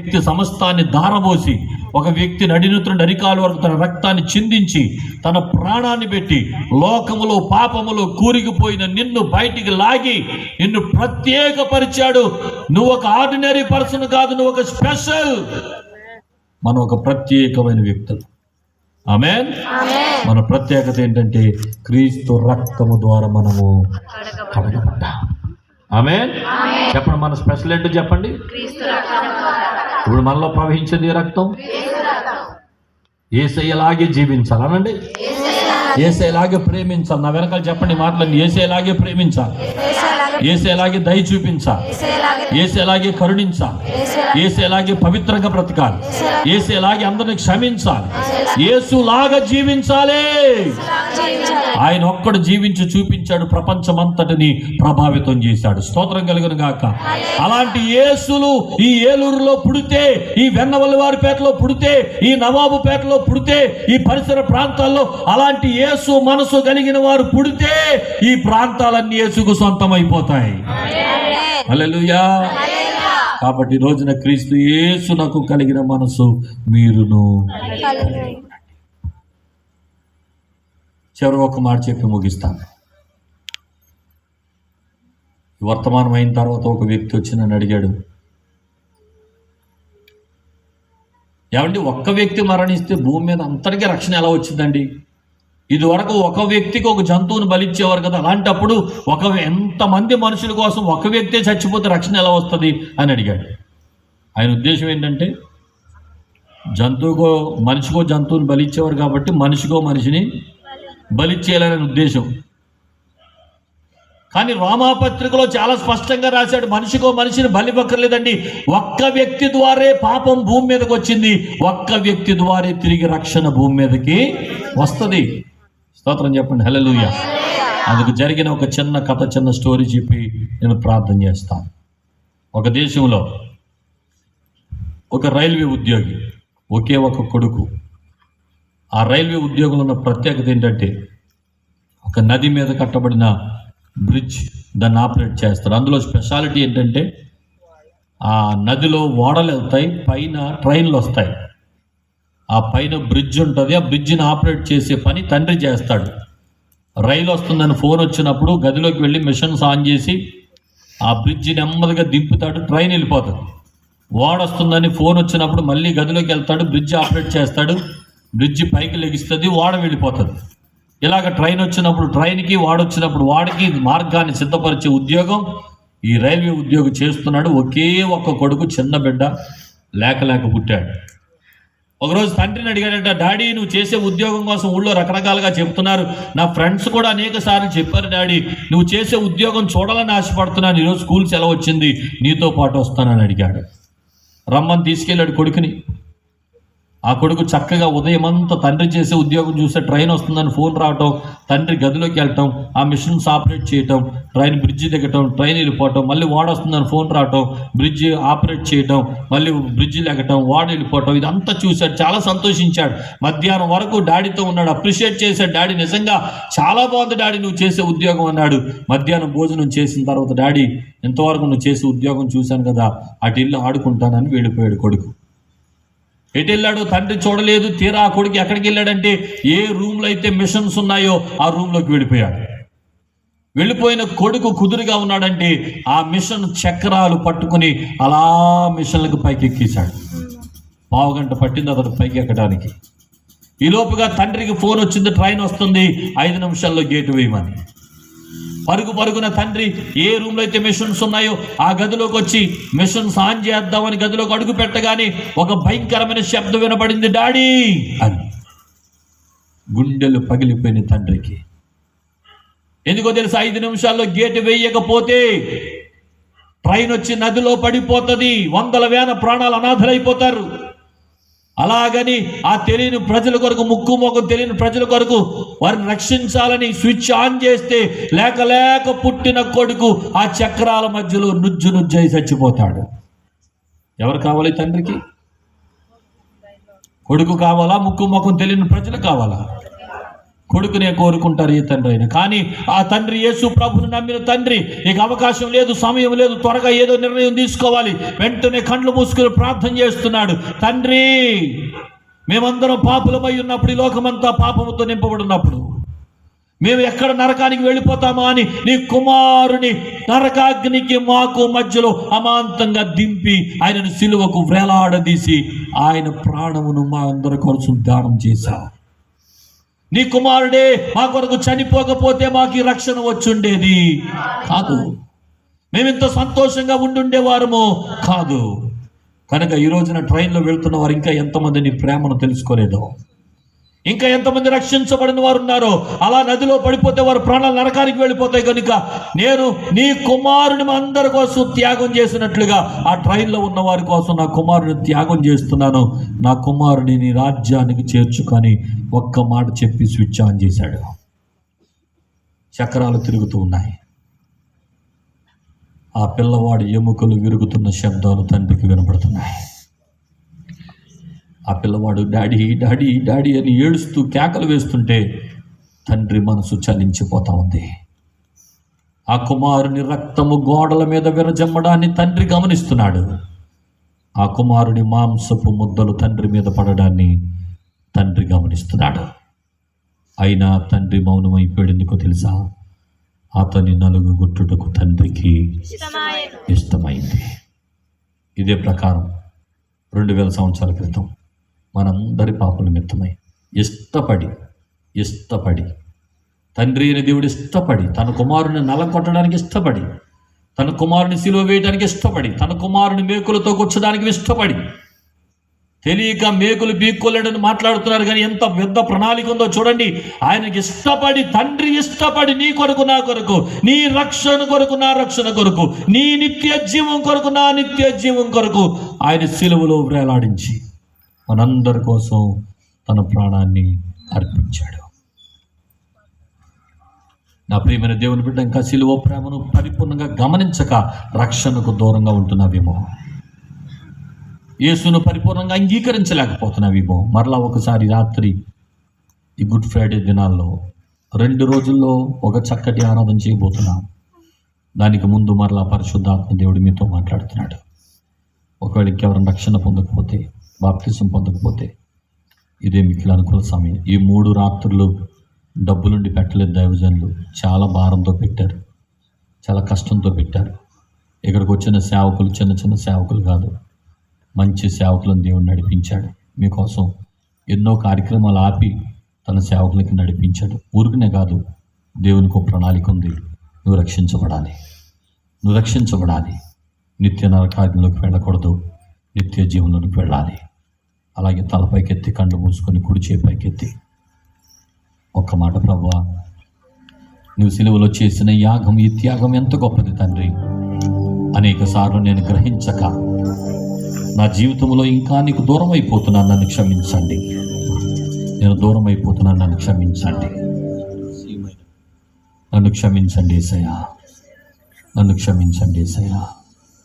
వ్యక్తి సమస్తాన్ని ధారబోసి ఒక వ్యక్తి నడినుతున్న నరికాలు వరకు తన రక్తాన్ని చిందించి తన ప్రాణాన్ని పెట్టి లోకములో పాపములో కూరిగిపోయిన నిన్ను బయటికి లాగి నిన్ను ప్రత్యేకపరిచాడు. నువ్వు ఒక ఆర్డినరీ పర్సన్ కాదు నువ్వు ఒక స్పెషల్. మనం ఒక ప్రత్యేకమైన వ్యక్తులు. ఆమె మన ప్రత్యేకత ఏంటంటే క్రీస్తు రక్తము ద్వారా మనము కడగబడ్డా. ఆమె చెప్పండి మన స్పెషల్ ఏంటో చెప్పండి. ఇప్పుడు మనలో ప్రవహించేది రక్తం? ఏసయ్యలాగే జీవించాలి. అనండి. ఏసేలాగే ప్రేమించాలి. నా వెనకాల చెప్పండి మాటలండి ఏసేలాగే ప్రేమించాలి. ఏసేలాగే దయ చూపించాలి ఏసేలాగే కరుణించాలి ఏసేలాగే పవిత్రంగా బ్రతకాలి. ఏసేలాగే అందరిని క్షమించాలి. ఏసులాగా జీవించాలి. ఆయన ఒక్కడు జీవించి చూపించాడు ప్రపంచమంతటిని ప్రభావితం చేశాడు. స్తోత్రం కలుగును గాక. అలాంటి యేసులు ఈ ఏలూరులో పుడితే ఈ వెన్నవల్లివారిపేటలో పుడితే ఈ నవాబుపేటలో పుడితే ఈ పరిసర ప్రాంతాల్లో అలాంటి యేసు మనసు కలిగిన వారు పుడితే ఈ ప్రాంతాలన్నీ యేసుకు సొంతమైపోతాయి. హల్లెలూయా కాబట్టి ఈ రోజున క్రీస్తు యేసునకు కలిగిన మనసు మీరును చివరి ఒక మాట చెప్పి ముగిస్తాను. వర్తమానం అయిన తర్వాత ఒక వ్యక్తి వచ్చి నన్ను అడిగాడు ఏమండి ఒక్క వ్యక్తి మరణిస్తే భూమి మీద అంతటికీ రక్షణ ఎలా వచ్చిందండి? ఇదివరకు ఒక వ్యక్తికి ఒక జంతువుని బలిచ్చేవారు కదా అలాంటప్పుడు ఒక ఎంతమంది మనుషుల కోసం ఒక వ్యక్తే చచ్చిపోతే రక్షణ ఎలా వస్తుంది అని అడిగాడు. ఆయన ఉద్దేశం ఏంటంటే జంతువుకో మనిషికో జంతువుని బలిచ్చేవారు కాబట్టి మనిషికో మనిషిని బలిచ్చేయాలనే ఉద్దేశం. కానీ రామాపత్రికలో చాలా స్పష్టంగా రాశాడు మనిషికో మనిషిని బలిపక్కర్లేదండి ఒక్క వ్యక్తి ద్వారే పాపం భూమి మీదకి వచ్చింది ఒక్క వ్యక్తి ద్వారే తిరిగి రక్షణ భూమి మీదకి వస్తుంది. స్తోత్రం చెప్పండి. హల్లెలూయ. అందుకు జరిగిన ఒక చిన్న కథ చిన్న స్టోరీ చెప్పి నేను ప్రార్థన చేస్తాను. ఒక దేశంలో ఒక రైల్వే ఉద్యోగి ఒకే ఒక కొడుకు. ఆ రైల్వే ఉద్యోగంలో ఉన్న ప్రత్యేకత ఏంటంటే ఒక నది మీద కట్టబడిన బ్రిడ్జ్ దాన్ని ఆపరేట్ చేస్తారు. అందులో స్పెషాలిటీ ఏంటంటే ఆ నదిలో ఓడలు వెళ్తాయి పైన ట్రైన్లు వస్తాయి. ఆ పైన బ్రిడ్జ్ ఉంటుంది. ఆ బ్రిడ్జిని ఆపరేట్ చేసే పని తండ్రి చేస్తాడు. రైలు వస్తుందని ఫోన్ వచ్చినప్పుడు గదిలోకి వెళ్ళి మిషన్స్ ఆన్ చేసి ఆ బ్రిడ్జి నెమ్మదిగా దింపుతాడు ట్రైన్ వెళ్ళిపోతుంది వాడొస్తుందని ఫోన్ వచ్చినప్పుడు మళ్ళీ గదిలోకి వెళ్తాడు బ్రిడ్జ్ ఆపరేట్ చేస్తాడు బ్రిడ్జి పైకి లెగిస్తుంది వాడ వెళ్ళిపోతుంది ఇలాగ ట్రైన్ వచ్చినప్పుడు ట్రైన్కి వాడొచ్చినప్పుడు వాడికి మార్గాన్ని సిద్ధపరిచే ఉద్యోగం. ఈ రైల్వే ఉద్యోగం చేస్తున్నాడు. ఒకే ఒక్క కొడుకు చిన్న బిడ్డ లేక లేక పుట్టాడు. ఒకరోజు తండ్రిని అడిగాడంట డాడీ నువ్వు చేసే ఉద్యోగం కోసం ఊళ్ళో రకరకాలుగా చెప్తున్నారు నా ఫ్రెండ్స్ కూడా అనేక సార్లు చెప్పారు డాడీ నువ్వు చేసే ఉద్యోగం చూడాలని ఆశపడుతున్నాను. ఈరోజు స్కూల్ సెలవు వచ్చింది. నీతో పాటు వస్తానని అడిగాడు. రమ్మని తీసుకెళ్ళాడు కొడుకుని. ఆ కొడుకు చక్కగా ఉదయం అంతా తండ్రి చేసే ఉద్యోగం చూస్తే ట్రైన్ వస్తుందని ఫోన్ రావటం తండ్రి గదిలోకి వెళ్ళటం ఆ మిషన్స్ ఆపరేట్ చేయటం ట్రైన్ బ్రిడ్జి దిగటం ట్రైన్ వెళ్ళిపోవటం మళ్ళీ వాడ వస్తుందని ఫోన్ రావటం బ్రిడ్జి ఆపరేట్ చేయటం మళ్ళీ బ్రిడ్జి లెగటం వాడ వెళ్ళిపోవటం ఇదంతా చూశాడు చాలా సంతోషించాడు. మధ్యాహ్నం వరకు డాడీతో ఉన్నాడు అప్రిషియేట్ చేశాడు డాడీ నిజంగా చాలా బాగుంది డాడీ నువ్వు చేసే ఉద్యోగం అన్నాడు. మధ్యాహ్నం భోజనం చేసిన తర్వాత డాడీ ఎంతవరకు నువ్వు చేసే ఉద్యోగం చూశాను కదా అటు ఇల్లు ఆడుకుంటానని వెళ్ళిపోయాడు కొడుకు. ఎటు వెళ్ళాడు తండ్రి చూడలేదు తీరా ఆ కొడుకు ఎక్కడికి వెళ్ళాడంటే ఏ రూమ్లో అయితే మిషన్స్ ఉన్నాయో ఆ రూమ్లోకి వెళ్ళిపోయాడు. వెళ్ళిపోయిన కొడుకు కుదురుగా ఉన్నాడంటే ఆ మిషన్ చక్రాలు పట్టుకుని అలా మిషన్లకు పైకి ఎక్కేశాడు పావుగంట పట్టింది అతడు పైకి ఎక్కడానికి. ఈ లోపుగా తండ్రికి ఫోన్ వచ్చింది ట్రైన్ వస్తుంది ఐదు నిమిషాల్లో గేటు వేయమని. పరుగు పరుగున తండ్రి ఏ రూమ్లో అయితే మిషన్స్ ఉన్నాయో ఆ గదిలోకి వచ్చి మిషన్స్ ఆన్ చేద్దామని గదిలోకి అడుగు పెట్టగానే ఒక భయంకరమైన శబ్దం వినబడింది డాడీ! అని. గుండెలు పగిలిపోయిన తండ్రికి. ఎందుకో తెలుసు ఐదు నిమిషాల్లో గేటు వేయకపోతే ట్రైన్ వచ్చి నదిలో పడిపోతుంది వందల వేల ప్రాణాలు అనాథలైపోతారు. అలాగని ఆ తెలియని ప్రజల కొరకు ముక్కు మొక్కు తెలియని ప్రజల కొరకు వారిని రక్షించాలని స్విచ్ ఆన్ చేస్తే లేక లేక పుట్టిన కొడుకు ఆ చక్రాల మధ్యలో నుజ్జు నుజ్జై చచ్చిపోతాడు. ఎవరు కావాలి తండ్రికి? కొడుకు కావాలా ముక్కు ముఖం తెలియని ప్రజలు కావాలా? కొడుకునే కోరుకుంటారు ఈ తండ్రి అయినా. కానీ ఆ తండ్రి యేసు ప్రభుని నమ్మిన తండ్రి ఇక అవకాశం లేదు సమయం లేదు త్వరగా ఏదో నిర్ణయం తీసుకోవాలి. వెంటనే కండ్లు మూసుకుని ప్రార్థన చేస్తున్నాడు. తండ్రి మేమందరం పాపులమై ఉన్నప్పుడు ఈ లోకమంతా పాపముతో నింపబడినప్పుడు మేము ఎక్కడ నరకానికి వెళ్ళిపోతామా అని నీ కుమారుని నరకాగ్నికి మాకు మధ్యలో అమాంతంగా దింపి ఆయనను సిలువకు వేలాడదీసి ఆయన ప్రాణమును మా అందరి కోసం దానం చేశావు నీ కుమారుడే మా కొరకు చనిపోకపోతే మాకు రక్షణ వచ్చుండేది. కాదు. మేమింత సంతోషంగా ఉండుండేవారము. కాదు. కనుక ఈ రోజున ట్రైన్లో వెళ్తున్న వారు ఇంకా ఎంతమంది నీ ప్రేమను తెలుసుకోలేదో. ఇంకా ఎంతమంది రక్షించబడిన వారు ఉన్నారో అలా నదిలో పడిపోతే వారు ప్రాణాలు నరకానికి వెళ్ళిపోతాయి కనుక నేను నీ కుమారుని అందరి కోసం త్యాగం చేసినట్లుగా ఆ ట్రైన్లో ఉన్న వారి కోసం నా కుమారుని త్యాగం చేస్తున్నాను. నా కుమారుని నీ రాజ్యానికి చేర్చుకొని ఒక్క మాట చెప్పి స్విచ్ ఆన్ చేశాడు. చక్రాలు తిరుగుతూ ఉన్నాయి. ఆ పిల్లవాడి ఎముకలు విరుగుతున్న శబ్దాలు తండ్రికి వినపడుతున్నాయి. ఆ పిల్లవాడు డాడీ డాడీ డాడీ అని ఏడుస్తూ కేకలు వేస్తుంటే తండ్రి మనసు చలించిపోతా ఉంది. ఆ కుమారుని రక్తము గోడల మీద విరజమ్మడాన్ని తండ్రి గమనిస్తున్నాడు. ఆ కుమారుని మాంసపు ముద్దలు తండ్రి మీద పడడాన్ని తండ్రి గమనిస్తున్నాడు. అయినా తండ్రి మౌనమైపోయాడు ఎందుకో తెలుసా? అతని నలుగు గుట్టుటకు తండ్రికి ఇష్టమైంది. ఇదే ప్రకారం రెండు వేల సంవత్సరాల క్రితం మనందరి పాపల నిమిత్తమై. ఇష్టపడి ఇష్టపడి. తండ్రి అయిన దేవుడు ఇష్టపడి తన కుమారుని నలకొట్టడానికి ఇష్టపడి తన కుమారుని సిలువ వేయడానికి ఇష్టపడి తన కుమారుని మేకులతో కూర్చడానికి ఇష్టపడి. తెలియక మేకులు బీక్కోలేడని మాట్లాడుతున్నారు కానీ ఎంత పెద్ద ప్రణాళిక ఉందో చూడండి. ఆయనకి ఇష్టపడి తండ్రి ఇష్టపడి నీ కొరకు నా కొరకు నీ రక్షణ కొరకు నా రక్షణ కొరకు నీ నిత్య జీవం కొరకు నా నిత్య జీవం కొరకు ఆయన సిలువలో వేలాడించి మనందరి కోసం తన ప్రాణాన్ని అర్పించాడు. నా ప్రియమైన దేవుని బిడ్డ ఇంకా సిలువ ప్రేమను పరిపూర్ణంగా గమనించక రక్షణకు దూరంగా ఉంటున్నావేమో. యేసును పరిపూర్ణంగా అంగీకరించలేకపోతున్నావేమో. మరలా ఒకసారి రాత్రి ఈ గుడ్ ఫ్రైడే దినాల్లో రెండు రోజుల్లో ఒక చక్కటి ఆరాధన చేయబోతున్నాం. దానికి ముందు మరలా పరిశుద్ధాత్మ దేవుడు మీతో మాట్లాడుతున్నాడు. ఒకవేళ ఇంకెవరైనా రక్షణ పొందకపోతే బాప్తిసం పొందకపోతే ఇదే మిక్కిలి అనుకూల సమయం. ఈ మూడు రాత్రులు డబ్బులుండి పెట్టలేదు దైవజనులు. చాలా భారంతో పెట్టారు. చాలా కష్టంతో పెట్టారు. ఇక్కడికి వచ్చిన సేవకులు చిన్న చిన్న సేవకులు కాదు. మంచి సేవకులను దేవుడు నడిపించాడు. మీకోసం ఎన్నో కార్యక్రమాలు ఆపి తన సేవకులకి నడిపించాడు. ఊరికనే కాదు దేవునికి ఒక ప్రణాళిక ఉంది. నువ్వు రక్షించబడాలి. నువ్వు రక్షించబడాలి. నిత్య నరకాగ్నిలోకి వెళ్ళకూడదు. నిత్య జీవనంలోకి వెళ్ళాలి. అలాగే తలపైకెత్తి కళ్ళు మూసుకొని కుడి చేపైకెత్తి. ఒక్క మాట ప్రభు నువ్వు సిలువలో చేసిన యాగం ఈ త్యాగం ఎంత గొప్పది తండ్రి. అనేక సార్లు నేను గ్రహించక నా జీవితంలో ఇంకా నీకు దూరం అయిపోతున్నాను నన్ను క్షమించండి. నేను దూరం అయిపోతున్నాను నన్ను క్షమించండి. నన్ను క్షమించండి ఏసయ్యా. నన్ను క్షమించండి ఏసయ్యా.